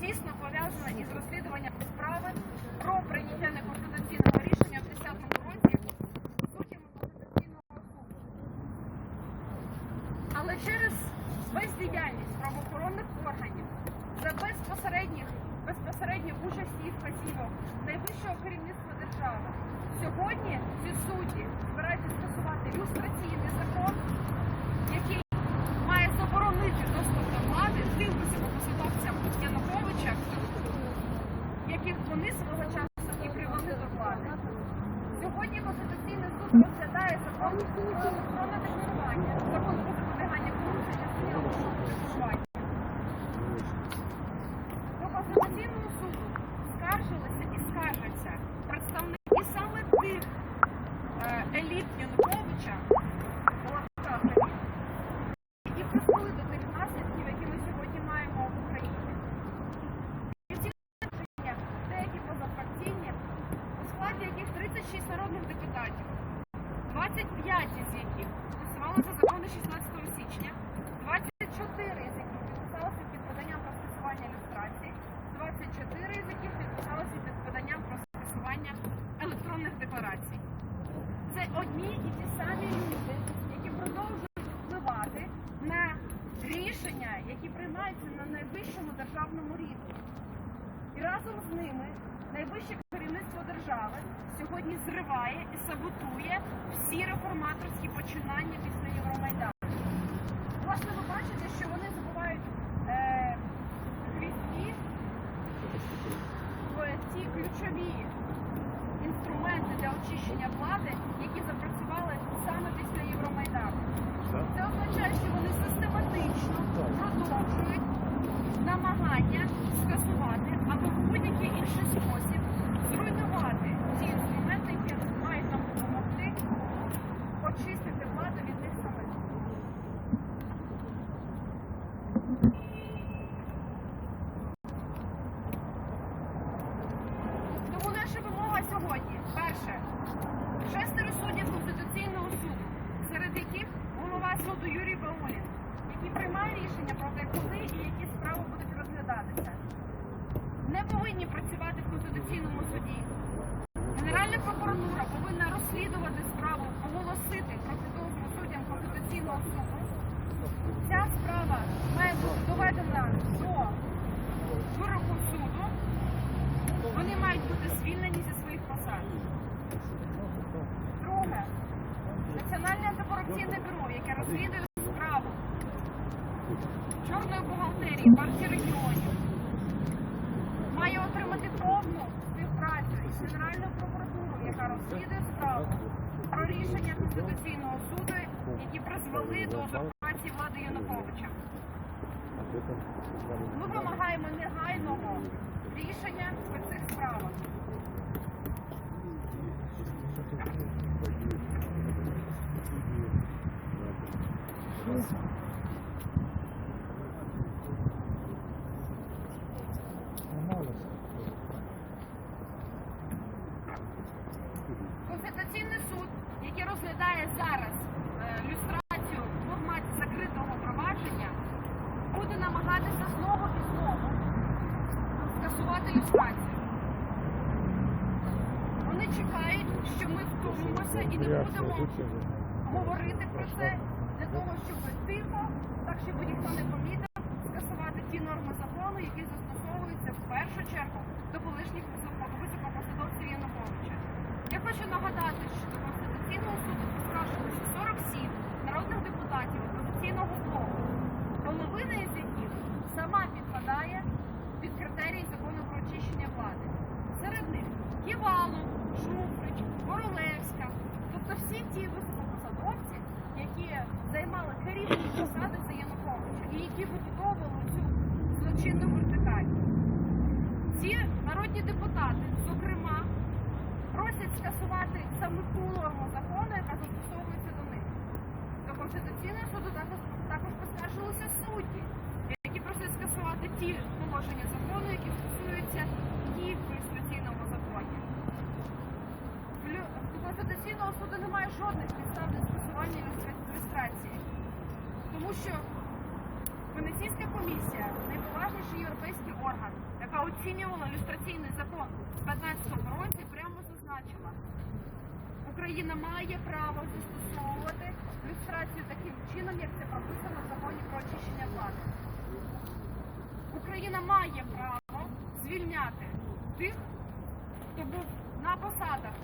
тісно пов'язана із розслідуванням справи про прийняття неконституційного рішення в 10-му році суддями Конституційного суду. Але через бездіяльність правоохоронних органів за безпосередніх безпосередньо участі і вказівок найвищого керівництва держави сьогодні ці судді збираються скасувати люстраційний закон, який має заборонити доступ до влади тим високопосадовцям Януковича, яких вони свого часу і привели до влади. Сьогодні Конституційний суд розглядає закон про електронне декларування, закон про запобігання корупції частині електронного декларування. До Конституційного суду скаржилися і скаржаться представники саме тих е, еліт Януковича, в лапках еліт, які призвели до тих наслідків, які ми сьогодні маємо в Україні. І ці рішення, деякі позафракційні, у складі яких 36 народних депутатів, 25 із яких голосували за закони 16 січня, 24 з яких підписалися під поданням про скасування ілюстрації, 24 з яких підписалися під поданням про скасування електронних декларацій. Це одні і ті самі люди, які продовжують впливати на рішення, які приймаються на найвищому державному рівні. І разом з ними найвище керівництво держави сьогодні зриває і саботує всі реформаторські починання після Євромайдану. Власне, ви бачите, що вони забувають е, гвіздки ті ключові інструменти для очищення влади, які запрацювали саме після Євромайдану. Це означає, що вони систематично продовжують намагання скасувати або в будь-який інший спосіб зруйнувати ті інструменти, які мають нам допомогти очистити владу від них самих. Тому наша вимога сьогодні перше шестеро суддів Конституційного суду, серед яких голова суду Юрій Баулін, який приймає рішення про те, коли і які справи будуть розглядатися, не повинні працювати в Конституційному суді. Генеральна прокуратура повинна розслідувати справу, оголосити про підозру суддям Ця справа має бути доведена до вироку суду. Вони мають бути звільнені зі своїх посад. Друге, Національне антикорупційне бюро, яке розслідує справу чорної бухгалтерії партії регіонів, має отримати повну співпрацю із Генеральною прокуратурою, яка розслідує справу про рішення Конституційного суду, які призвели до узурпації влади Януковича. Ми вимагаємо негайного рішення по цих справах. Конституційний суд, який розглядає зараз е, люстрацію в форматі закритого провадження, буде намагатися знову і знову скасувати люстрацію. Вони чекають, що ми втомимося і не будемо говорити про це для того, щоб тихо, так щоб ніхто не помітив, скасувати ті норми закону, які застосовуються в першу чергу до колишніх високо- високопосадовців Януковича. Я хочу нагадати, що до Конституційного суду поскаржилися 47 народних депутатів опозиційного блоку, половина із яких сама підпадає під критерії закону про очищення влади. Серед них Ківалов, Шуфрич, Королевська, тобто всі ті високопосадовці, які займали керівні посади за Януковича і які вибудовували цю злочинну вертикаль. Ці народні депутати, зокрема, скасувати саме норму закону, яка застосовується до них. До Конституційного суду також, також поскаржилися судді, які просять скасувати ті положення закону, які стосуються дій в ілюстраційному законі. До Конституційного суду немає жодних підстав для скасування ілюстрації, тому що Венеційська комісія, найповажніший європейський орган, яка оцінювала люстраційний закон в 15 році, прямо зазначила, Україна має право застосовувати люстрацію таким чином, як це прописано в законі про очищення влади. Україна має право звільняти тих, хто був на посадах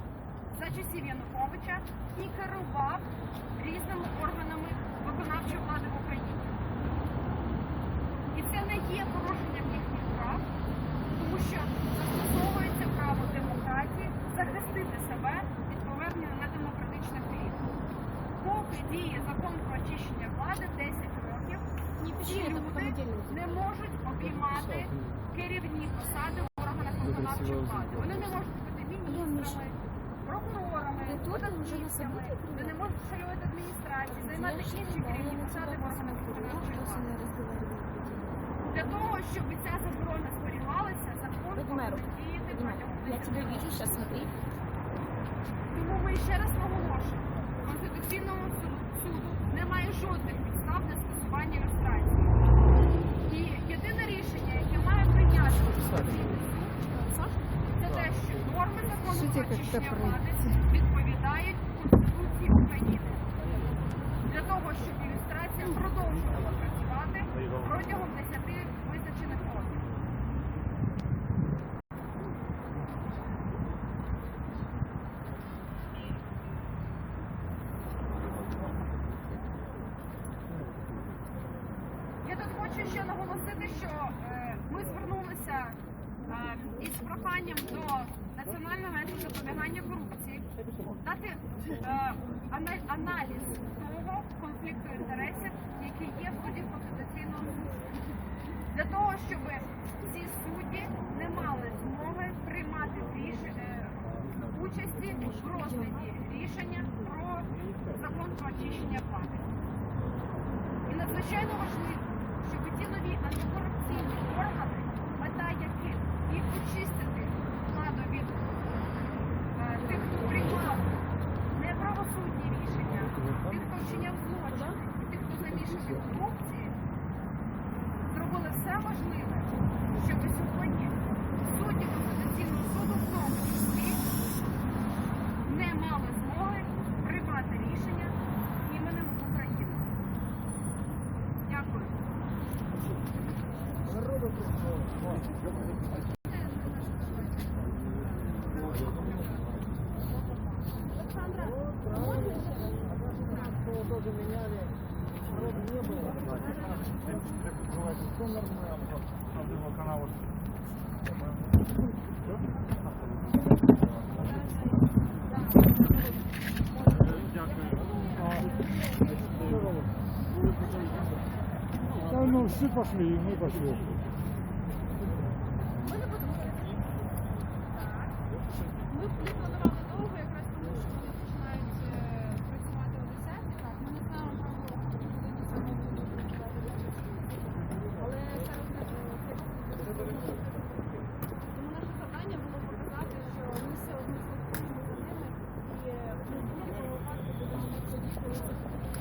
за часів Януковича і керував різними органами виконавчої влади в Україні. І це не є порушенням їхніх прав, тому що застосовується право демократії захистити себе від повернення на демократичне хліб. Поки діє закон про очищення влади 10 років, ці люди не можуть обіймати керівні посади в органах виконавчої влади. Вони не можуть бути міністрами, прокурорами, податківцями, вони не можуть очолювати адміністрації, займати інші керівні посади в органах виконавчої влади. Для того, щоб ця заборона зберігалася, закон повинен діяти протягом Я 10 років. вижу, сейчас смотри. Тому ми ще раз наголошуємо, Конституційному суду, суду немає жодних підстав для скасування люстрації. І єдине рішення, яке має прийняти Конституційний суд, це те, що норми закону про очищення влади відповідають Конституції України. Для того, щоб ілюстрація продовжувала працювати протягом 10 визначених років. Я тут хочу ще наголосити, що е, ми звернулися е, із проханням до Національного агентства запобігання корупції дати е, аналіз того конфлікту інтересів, який є в суді Конституційного суду. Для того, щоб ці судді не мали змоги приймати ріш- е, участі в розгляді рішення про закон про очищення влади. І надзвичайно важливо, щоб ті нові антикорупційні органи, мета яких і очистити владу від е, тих, хто приймав неправосудні рішення, тих, хто вчиняв злочини, і тих, хто замішаний в корупції, зробили все можливе, щоб сьогодні судді Конституційного суду в тому числі не мали змоги приймати рішення іменем України. Дякую. Да, ну все пошли, и мы пошли. Ми планували довго, якраз тому, що вони починають е, працювати о 10 так. Ми не знаємо про годину самого Але зараз не Тому наше завдання було показати, що ми все одно слідкуємо за ними і е, в будь-якому випадку будемо їх тоді, коли це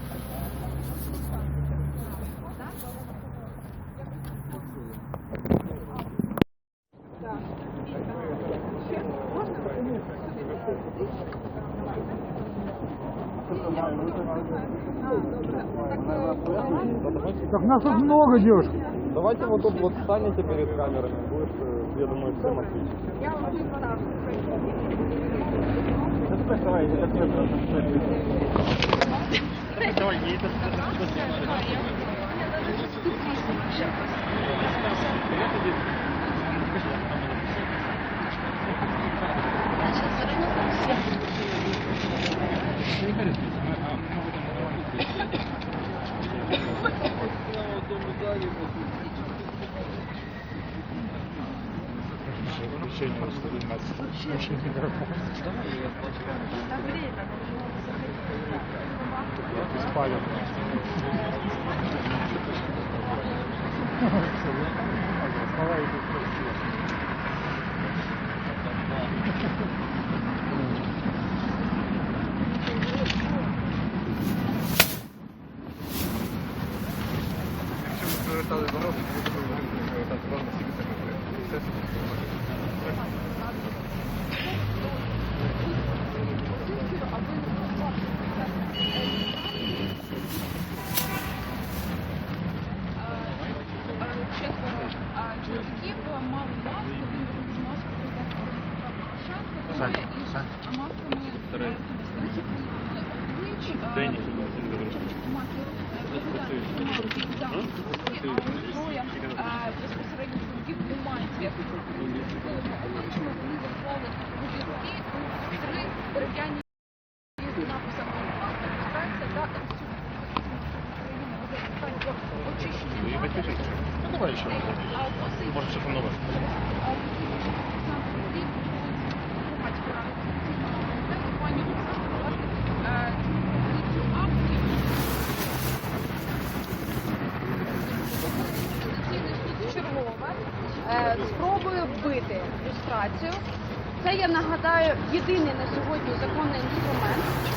Так нас тут много девушек. Давайте вот тут вот встанете перед камерами, будет, э, я думаю, всем отлично. Я вам відправлю. Давай, это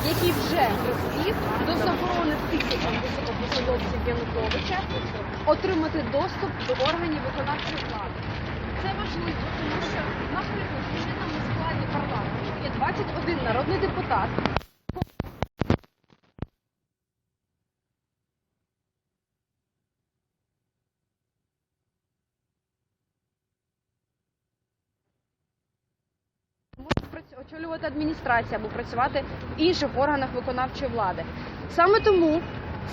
який вже призвів до заборони тисячам високопосадовців Януковича отримати доступ до органів виконавчої влади. Це важливо, тому що, наприклад, в чинному складі парламенту є 21 народний депутат, можуть прац- очолювати адміністрацію або працювати в інших органах виконавчої влади. Саме тому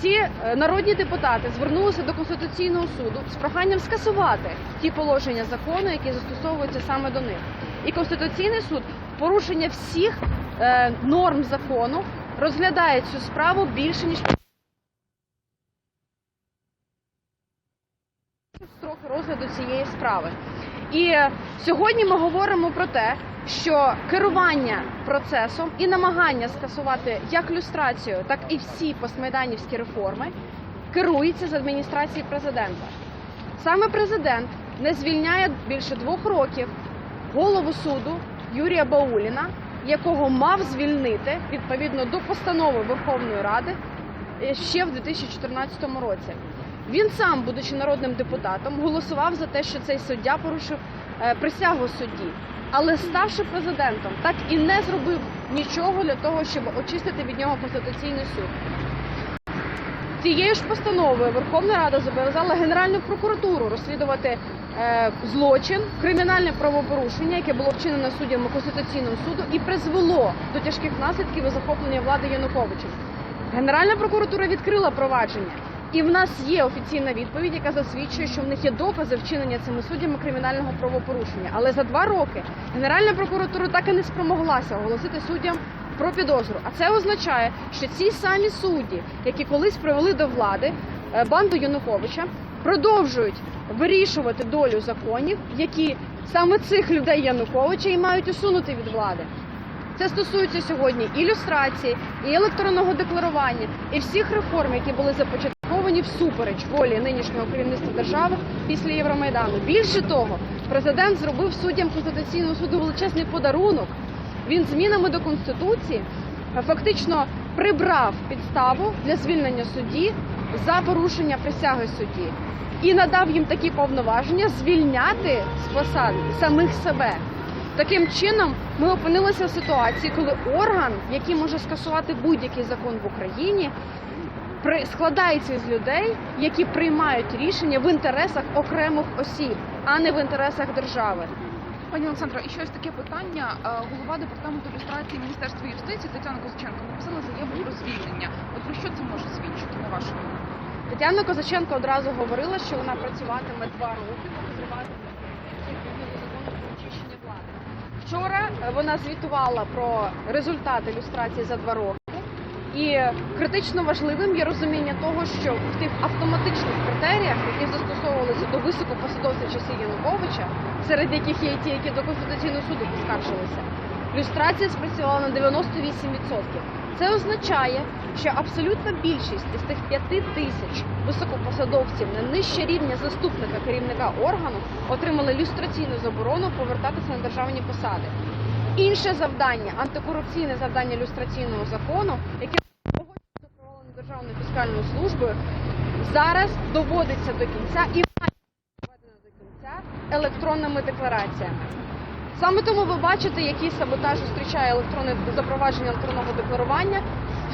ці е, народні депутати звернулися до Конституційного суду з проханням скасувати ті положення закону, які застосовуються саме до них. І Конституційний суд порушення всіх е, норм закону розглядає цю справу більше ніж строки розгляду цієї справи. І сьогодні ми говоримо про те, що керування процесом і намагання скасувати як люстрацію, так і всі постмайданівські реформи керується з адміністрації президента. Саме президент не звільняє більше двох років голову суду Юрія Бауліна, якого мав звільнити відповідно до постанови Верховної Ради е, ще в 2014 році. Він сам, будучи народним депутатом, голосував за те, що цей суддя порушив е, присягу судді. Але ставши президентом, так і не зробив нічого для того, щоб очистити від нього конституційний суд. Цією ж постановою Верховна Рада зобов'язала Генеральну прокуратуру розслідувати е, злочин, кримінальне правопорушення, яке було вчинено суддями Конституційного суду і призвело до тяжких наслідків і захоплення влади Януковичем. Генеральна прокуратура відкрила провадження, і в нас є офіційна відповідь, яка засвідчує, що в них є докази вчинення цими суддями кримінального правопорушення. Але за два роки Генеральна прокуратура так і не спромоглася оголосити суддям про підозру. А це означає, що ці самі судді, які колись привели до влади е, банду Януковича, продовжують вирішувати долю законів, які саме цих людей Януковича і мають усунути від влади. Це стосується сьогодні і люстрації, і електронного декларування, і всіх реформ, які були започатковані всупереч волі нинішнього керівництва держави після Євромайдану. Більше того, президент зробив суддям Конституційного суду величезний подарунок. Він змінами до конституції е, фактично прибрав підставу для звільнення судді за порушення присяги судді і надав їм такі повноваження звільняти з посад самих себе. Таким чином, ми опинилися в ситуації, коли орган, який може скасувати будь-який закон в Україні, складається з людей, які приймають рішення в інтересах окремих осіб, а не в інтересах держави. Пані Олександро, і ще ось таке питання. Е, Голова департаменту люстрації Міністерства юстиції Тетяна Козаченко написала заяву про звільнення. От про що це може свідчити на вашу думку? Тетяна Козаченко одразу говорила, що вона працюватиме два роки, відповідно закону про очищення влади. Вчора е, вона звітувала про результати люстрації за два роки. І критично важливим є розуміння того, що в тих автоматичних критеріях, які застосовувалися до високопосадовців часів Януковича, серед яких є ті, які до Конституційного суду поскаржилися, люстрація спрацювала на 98%. Це означає, що абсолютна більшість із тих п'яти тисяч високопосадовців на нижче рівня заступника керівника органу отримали люстраційну заборону повертатися на державні посади. Інше завдання, антикорупційне завдання люстраційного закону, яке погоджується з проваленою Державною фіскальною службою, зараз доводиться до кінця і має доведено до кінця електронними деклараціями. Саме тому ви бачите, який саботаж зустрічає електронне запровадження електронного декларування,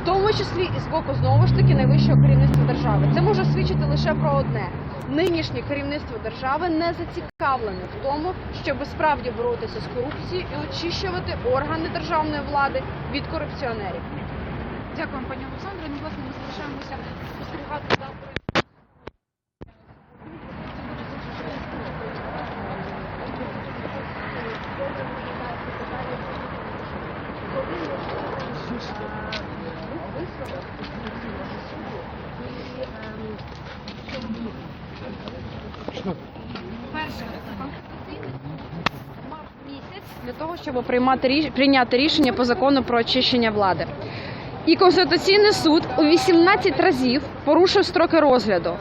тому числі і з боку знову ж таки найвищого керівництва держави. Це може свідчити лише про одне: нинішнє керівництво держави не зацікавлене в тому, щоб справді боротися з корупцією і очищувати органи державної влади від корупціонерів. Дякую, пані Олександре. Ну, власне, ми залишаємося для того, щоб приймати прийняти рішення по закону про очищення влади. І Конституційний суд у 18 разів порушив строки розгляду.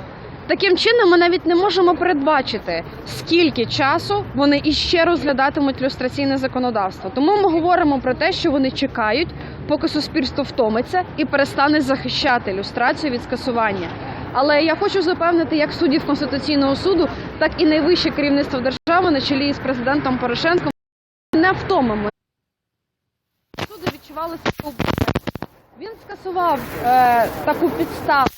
Таким чином, ми навіть не можемо передбачити, скільки часу вони іще розглядатимуть люстраційне законодавство. Тому ми говоримо про те, що вони чекають, поки суспільство втомиться і перестане захищати люстрацію від скасування. Але я хочу запевнити як суддів Конституційного суду, так і найвище керівництво держави на чолі з президентом Порошенком не втомимо. Суди відчували себе. Він скасував е, таку підставу